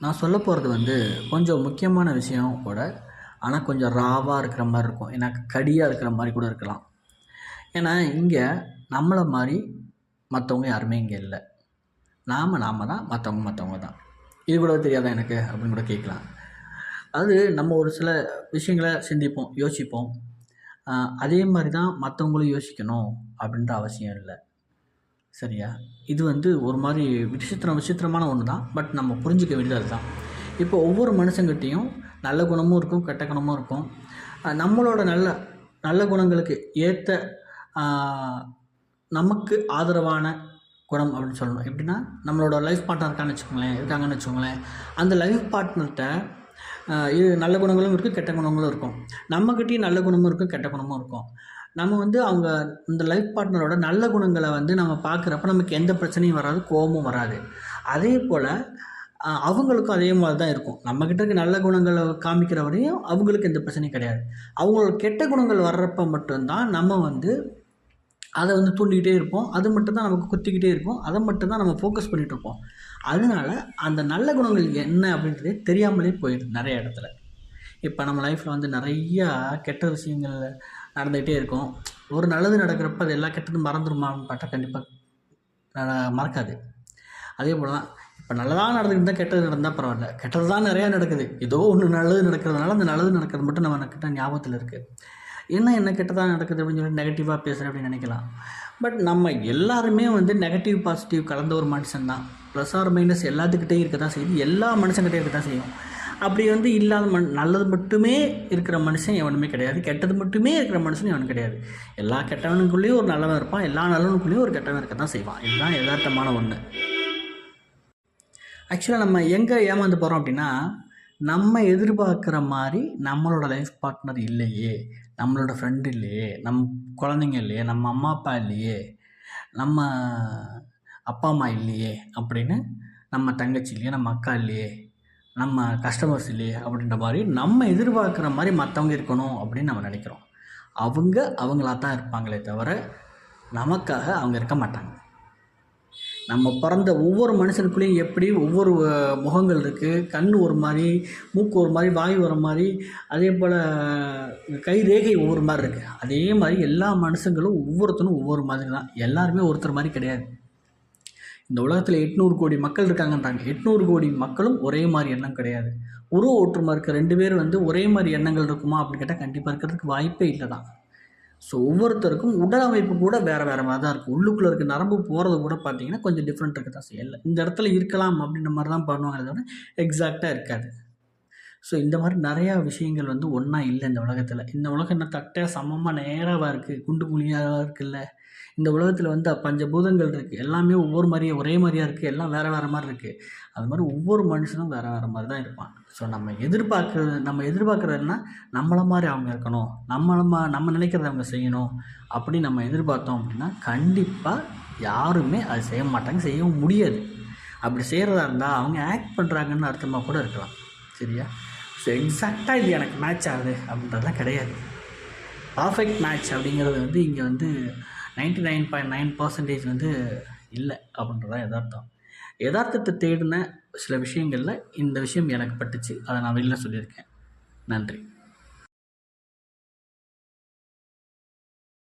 நான் சொல்ல போகிறது வந்து கொஞ்சம் முக்கியமான விஷயம் கூட ஆனால் கொஞ்சம் ராவாக இருக்கிற மாதிரி இருக்கும். ஏன்னா கடியாக இருக்கிற மாதிரி கூட இருக்கலாம். ஏன்னா இங்கே நம்மளை மாதிரி மற்றவங்க யாருமே இங்கே இல்லை. நாம் நாம தான் மற்றவங்க மற்றவங்க தான். இது கூட தெரியாதா எனக்கு? அப்படின்னு கூட கேட்கலாம். அது நம்ம ஒரு சில விஷயங்களை சிந்திப்போம் யோசிப்போம். அதே மாதிரி தான் மற்றவங்களும் யோசிக்கணும் அப்படின்ற அவசியம் இல்லை. சரியா? இது வந்து ஒரு மாதிரி விசித்திரம் விசித்திரமான ஒன்று தான் பட் நம்ம புரிஞ்சிக்க வேண்டியது அதுதான். இப்போ ஒவ்வொரு மனுஷங்கிட்டேயும் நல்ல குணமும் இருக்கும் கெட்ட குணமும் இருக்கும். நம்மளோட நல்ல நல்ல குணங்களுக்கு ஏற்ற நமக்கு ஆதரவான குணம் அப்படின்னு சொல்லணும். எப்படின்னா நம்மளோட லைஃப் பார்ட்னர் இருக்கான்னு வச்சுக்கோங்களேன் இருக்காங்கன்னு வச்சுக்கோங்களேன். அந்த லைஃப் பார்ட்னர்கிட்ட இது நல்ல குணங்களும் இருக்குது கெட்ட குணங்களும் இருக்கும். நம்மக்கிட்டேயும் நல்ல குணமும் இருக்கும் கெட்ட குணமும் இருக்கும். நம்ம வந்து அவங்க இந்த லைஃப் பார்ட்னரோட நல்ல குணங்களை வந்து நம்ம பார்க்குறப்ப நமக்கு எந்த பிரச்சனையும் வராது கோபமும் வராது. அதே போல் அவங்களுக்கும் அதே மாதிரி தான் இருக்கும். நம்மக்கிட்ட இருக்க நல்ல குணங்களை காமிக்கிற வரையும் அவங்களுக்கு எந்த பிரச்சனையும் கிடையாது. அவங்களோட கெட்ட குணங்கள் வர்றப்ப மட்டும்தான் நம்ம வந்து அதை வந்து தூண்டிக்கிட்டே இருப்போம். அது மட்டும்தான் நமக்கு குத்திக்கிட்டே இருக்கும். அதை மட்டும்தான் நம்ம ஃபோக்கஸ் பண்ணிகிட்டு இருப்போம். அதனால அந்த நல்ல குணங்கள் என்ன அப்படின்றது தெரியாமலே போயிடுது நிறைய இடத்துல. இப்போ நம்ம லைஃப்பில் வந்து நிறையா கெட்ட விஷயங்கள் நடந்துக்கிட்டே இருக்கும். ஒரு நல்லது நடக்கிறப்ப அது எல்லா கெட்டதும் மறந்துடுமான்னு பார்த்தா கண்டிப்பாக மறக்காது. அதே போல் தான் இப்போ நல்லதாக நடந்துக்கிட்டு தான் கெட்டது நடந்தால் பரவாயில்ல. கெட்டது தான் நிறையா நடக்குது. ஏதோ ஒன்று நல்லது நடக்கிறதுனால அந்த நல்லது நடக்கிறது மட்டும் நம்ம கிட்ட ஞாபகத்தில் இருக்குது என்ன என்ன கெட்டதாக நடக்குது அப்படின்னு சொல்லி நெகட்டிவாக பேசுகிறேன் அப்படின்னு நினைக்கலாம். பட் நம்ம எல்லாருமே வந்து நெகட்டிவ் பாசிட்டிவ் கலந்த ஒரு மனுஷன் தான் ப்ளஸ் ஆர் மைனஸ் எல்லாத்துக்கிட்டே இருக்க தான் செய்யுது எல்லா மனுஷங்கிட்டே இருக்க தான் செய்யும். அப்படி வந்து இல்லாத மண் நல்லது மட்டுமே இருக்கிற மனுஷன் எவனுமே கிடையாது. கெட்டது மட்டுமே இருக்கிற மனுஷன் எவனும் கிடையாது. எல்லா கெட்டவனுக்குள்ளேயும் ஒரு நல்லவன் இருப்பான். எல்லா நல்லவனுக்குள்ளேயும் ஒரு கெட்டவன் இருக்க தான் செய்வான். இதுதான் யதார்த்தமான ஒன்று ஆக்சுவலாக நம்ம எங்கே ஏமாந்து போகிறோம் அப்படின்னா நம்ம எதிர்பார்க்குற மாதிரி நம்மளோட லைஃப் பார்ட்னர் இல்லையே. நம்மளோட ஃப்ரெண்டு இல்லையே. நம் குழந்தைங்க இல்லையே. நம்ம அம்மா அப்பா இல்லையே. நம்ம அப்பா அம்மா இல்லையே அப்படின்னு நம்ம தங்கச்சி இல்லையே நம்ம அக்கா இல்லையே. நம்ம கஸ்டமர்ஸ் இல்லையே அப்படின்ற மாதிரி நம்ம எதிர்பார்க்குற மாதிரி மற்றவங்க இருக்கணும் அப்படின்னு நம்ம நினைக்கிறோம். அவங்க அவங்களா தான் இருப்பாங்களே தவிர நமக்காக அவங்க இருக்க மாட்டாங்க. நம்ம பிறந்த ஒவ்வொரு மனுஷனுக்குள்ளேயும் எப்படி ஒவ்வொரு முகங்கள் இருக்குது கண் ஒரு மாதிரி மூக்கு ஒரு மாதிரி வாய் ஒரு மாதிரி அதே போல் கை ரேகை ஒவ்வொரு மாதிரி இருக்குது அதே மாதிரி எல்லா மனுஷங்களும் ஒவ்வொருத்தரும் ஒவ்வொரு மாதிரி தான். எல்லாருமே ஒருத்தர் மாதிரி கிடையாது. இந்த உலகத்தில் எட்நூறு கோடி மக்கள் இருக்காங்கன்றாங்க. எட்நூறு கோடி மக்களும் ஒரே மாதிரி எண்ணம் கிடையாது. உருவ ஒற்றுமை இருக்க ரெண்டு பேர் வந்து ஒரே மாதிரி எண்ணங்கள் இருக்குமா அப்படின்னு கேட்டால் கண்டிப்பாக இருக்கிறதுக்கு வாய்ப்பே இல்லை தான் ஸோ ஒவ்வொருத்தருக்கும் உடல் அமைப்பு கூட வேறு வேறு மாதிரி தான் இருக்குது உள்ளுக்குள்ளே இருக்க நரம்பு போகிறது கூட பார்த்தீங்கன்னா கொஞ்சம் டிஃப்ரெண்ட் இருக்க தான் இல்லை இந்த இடத்துல இருக்கலாம் அப்படின்ற மாதிரி தான் பண்ணுவாங்க தவிர எக்ஸாக்டாக இருக்காது. ஸோ இந்த மாதிரி நிறையா விஷயங்கள் வந்து ஒன்றா இல்லை இந்த உலகத்தில். இந்த உலகம் என்ன தட்டையாக சமமாக நேராக இருக்குது குண்டு குழியாக இருக்குல்ல? இந்த உலகத்தில் வந்து பஞ்சபூதங்கள் இருக்குது எல்லாமே ஒவ்வொரு மாதிரியே ஒரே மாதிரியாக இருக்குது எல்லாம் வேறு வேறு மாதிரி இருக்குது அது மாதிரி ஒவ்வொரு மனுஷனும் வேறு வேறு மாதிரி தான் இருப்பான். ஸோ நம்ம எதிர்பார்க்குறது நம்ம எதிர்பார்க்குறதுன்னா நம்மளை மாதிரி அவங்க இருக்கணும். நம்மளை மா நம்ம நினைக்கிறத அவங்க செய்யணும். அப்படி நம்ம எதிர்பார்த்தோம் அப்படின்னா கண்டிப்பாக யாருமே அது செய்ய மாட்டாங்க. செய்யவும் முடியாது. அப்படி செய்கிறதா இருந்தால் அவங்க ஆக்ட் பண்ணுறாங்கன்னு அர்த்தமாக கூட இருக்கலாம். சரியா? ஸோ எக்ஸாக்டாக இது எனக்கு மேட்ச் ஆகுது அப்படின்றதுலாம் கிடையாது. பர்ஃபெக்ட் மேட்ச் அப்படிங்கிறது வந்து இங்கே வந்து ninety nine point nine percentage வந்து இல்லை அப்படின்றதான் எதார்த்தம் யதார்த்தத்தை தேடின சில விஷயங்களில் இந்த விஷயம் எனக்கு பட்டுச்சு. அதை நான் வெளியில் சொல்லியிருக்கேன். நன்றி.